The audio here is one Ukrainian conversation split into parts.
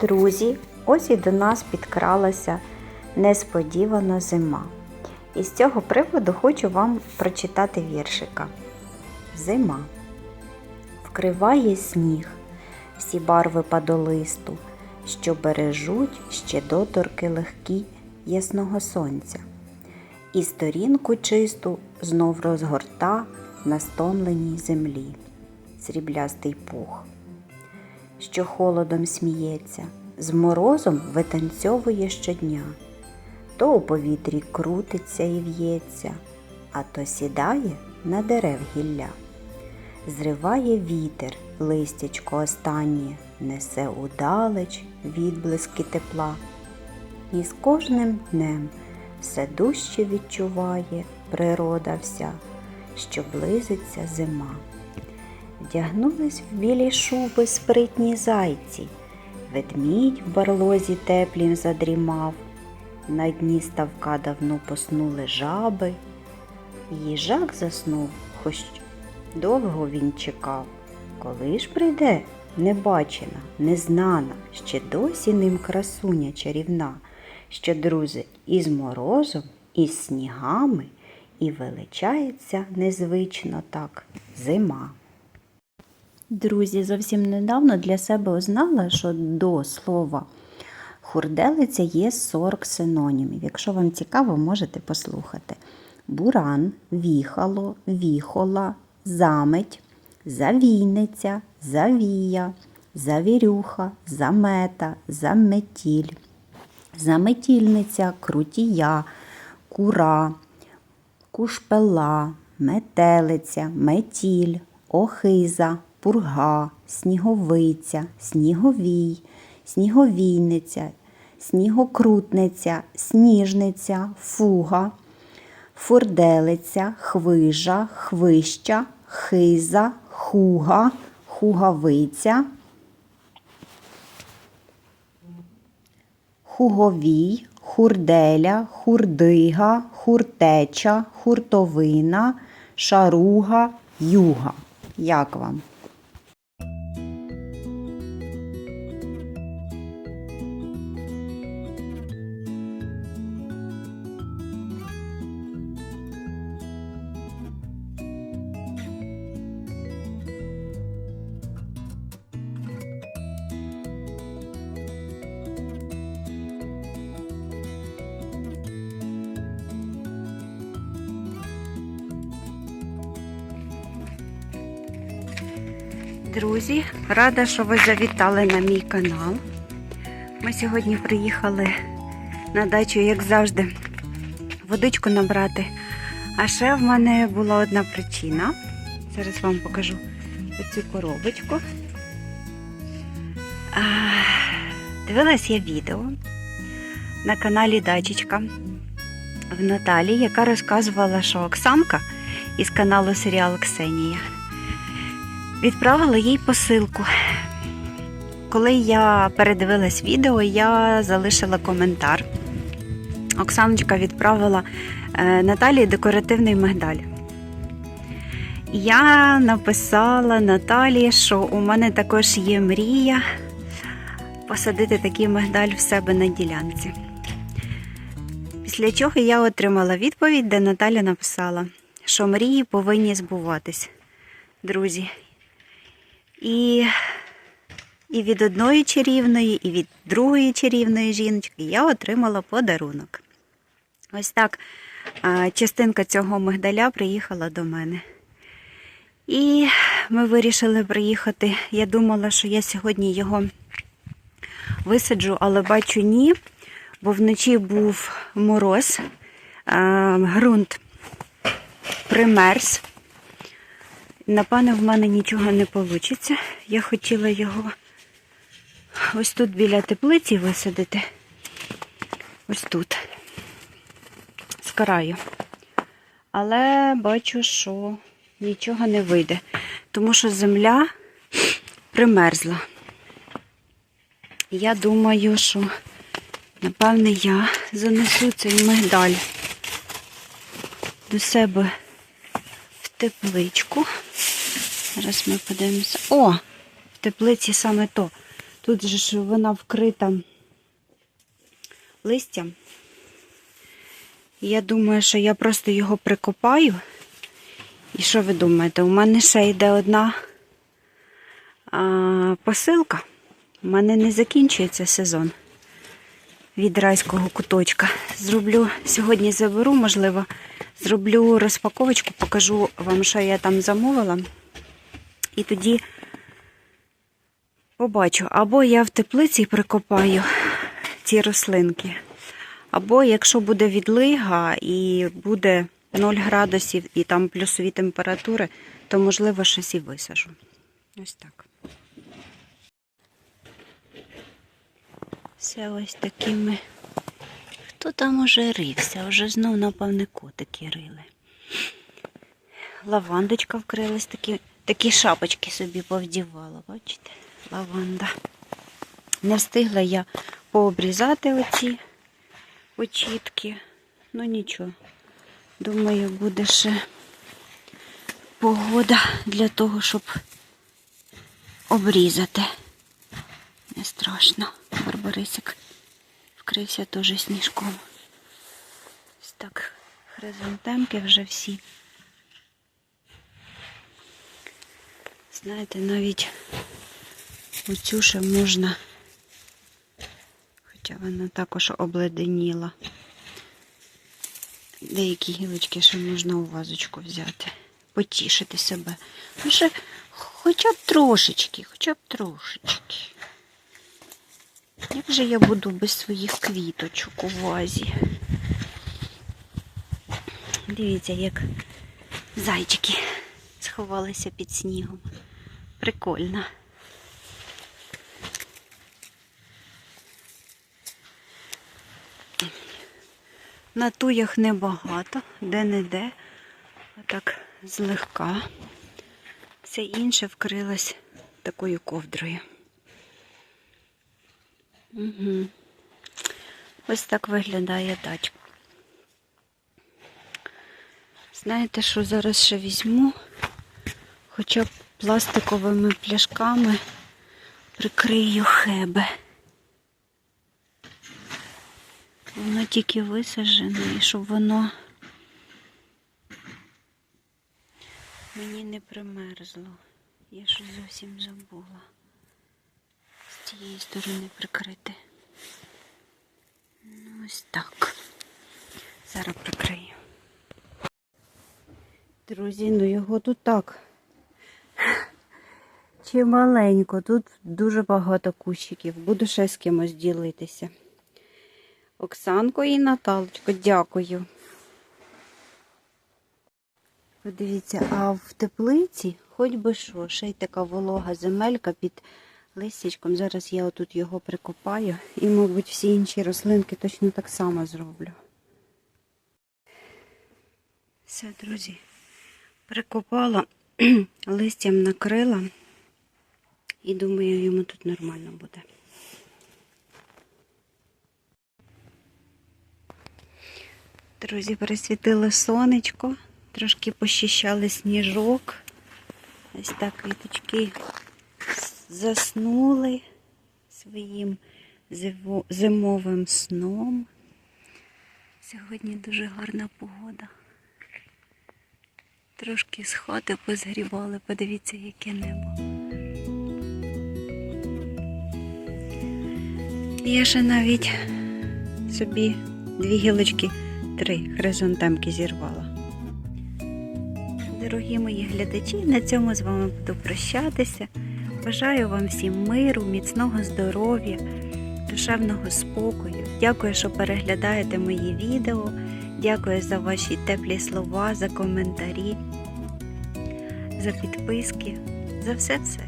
Друзі, ось і до нас підкралася несподівана зима. І з цього приводу хочу вам прочитати віршика. Зима. Вкриває сніг всі барви падолисту, що бережуть ще доторки легкі ясного сонця. І сторінку чисту знов розгорта на стомленій землі сріблястий пух що холодом сміється, з морозом витанцьовує щодня, то у повітрі крутиться і в'ється, а то сідає на дерев гілля. Зриває вітер, листячко останнє, несе удалеч відблиски тепла. І з кожним днем все дужче відчуває природа вся, що близиться зима. Вдягнулись в білі шуби спритні зайці, ведмідь в барлозі теплім задрімав, на дні ставка давно поснули жаби, їжак заснув, хоч довго він чекав. Коли ж прийде небачена, незнана, ще досі ним красуня чарівна, що друзить із морозом, із снігами, і величається незвично так зима. Друзі, зовсім недавно для себе узнала, що до слова хурделиця є 40 синонімів. Якщо вам цікаво, можете послухати. Буран, віхало, віхола, заметь, завійниця, завія, завірюха, замета, заметіль, заметільниця, крутія, кура, кушпела, метелиця, метіль, охиза, пурга, сніговиця, сніговій, сніговійниця, снігокрутниця, сніжниця, фуга, фурделиця, хвижа, хвища, хиза, хуга, хугавиця, хуговій, хурделя, хурдига, хуртеча, хуртовина, шаруга, юга. Як вам? Друзі, рада, що ви завітали на мій канал. Ми сьогодні приїхали на дачу, як завжди, водичку набрати. А ще в мене була одна причина. Зараз вам покажу оцю коробочку. А, Дивилась я відео на каналі Дачечка в Наталі, яка розказувала, що Оксанка із каналу Серіал Ксенія відправила їй посилку. Коли я передивилась відео, я залишила коментар. Оксаночка відправила е, Наталії декоративний мигдаль. Я написала Наталі, що у мене також є мрія посадити такий мигдаль в себе на ділянці. Після чого я отримала відповідь, де Наталя написала, що мрії повинні збуватись. Друзі, і, і від одної чарівної, і від другої чарівної жіночки я отримала подарунок. Ось так частинка цього мигдаля приїхала до мене. І ми вирішили приїхати. Я думала, що я сьогодні його висаджу, але бачу ні, бо вночі був мороз, ґрунт примерз. Напевно, в мене нічого не вийде. Я хотіла його ось тут біля теплиці висадити. Ось тут, з краю. Але бачу, що нічого не вийде, тому що земля примерзла. Я думаю, що, напевне, я занесу цей мигдаль до себе в тепличку. Зараз ми подивимося. О! В теплиці саме то. Тут же ж вона вкрита листям. Я думаю, що я просто його прикопаю. І що ви думаєте? У мене ще йде одна а, посилка. У мене не закінчується сезон від райського куточка. Зроблю сьогодні заберу, можливо, зроблю розпаковочку, покажу вам, що я там замовила. І тоді побачу, або я в теплиці прикопаю ці рослинки, або якщо буде відлига і буде 0 градусів і там плюсові температури, то можливо щось і висажу. Ось так. Все ось такими. Хто там уже рився? Вже знов, напевне, котики рили. Лавандочка вкрилась, такі, такі шапочки собі повдівала, бачите? Лаванда. Не встигла я пообрізати оці очітки. Ну нічого. Думаю, буде ще погода для того, щоб обрізати. Не страшно. Барбарисик вкрився теж сніжком. Ось так, хризантемки вже всі. Знаєте, навіть оцю ще можна, хоча вона також обледеніла. Деякі гілочки ще можна у вазочку взяти, потішити себе. Ну, ще хоча б трошечки, хоча б трошечки. Як же я буду без своїх квіточок у вазі? Дивіться, як зайчики сховалися під снігом. Прикольно. На туях небагато, де-не-де, отак злегка. Все інше вкрилось такою ковдрою. Угу. Ось так виглядає дачка. Знаєте, що зараз ще візьму? Хоча б пластиковими пляшками прикрию хебе. Воно тільки висаджене, і щоб воно мені не примерзло. Я щось зовсім забула з цієї сторони прикрити. Ну, ось так. Зараз прикрию. Друзі, ну його тут так. Чималенько, тут дуже багато кущиків. Буду ще з кимось ділитися. Оксанко і Наталочко, дякую. Подивіться, а в теплиці хоч би що, ще й така волога земелька під листячком. Зараз я отут його прикопаю і, мабуть, всі інші рослинки точно так само зроблю. Все, друзі, прикопала, листям накрила і думаю, йому тут нормально буде. Друзі, пересвітило сонечко, трошки пощищали сніжок. Ось так квіточки заснули своїм зимовим сном. Сьогодні дуже гарна погода. Трошки з хати позгрібали, подивіться, яке небо. Я ще навіть собі дві гілочки, три хризантемки зірвала. Дорогі мої глядачі, на цьому з вами буду прощатися. Бажаю вам всім миру, міцного здоров'я, душевного спокою. Дякую, що переглядаєте мої відео. Дякую за ваші теплі слова, за коментарі, за підписки, за все-все.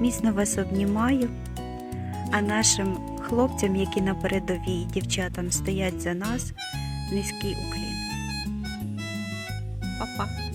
Міцно вас обнімаю, а нашим хлопцям, які на передовій дівчатам стоять за нас, низький уклін. Па-па!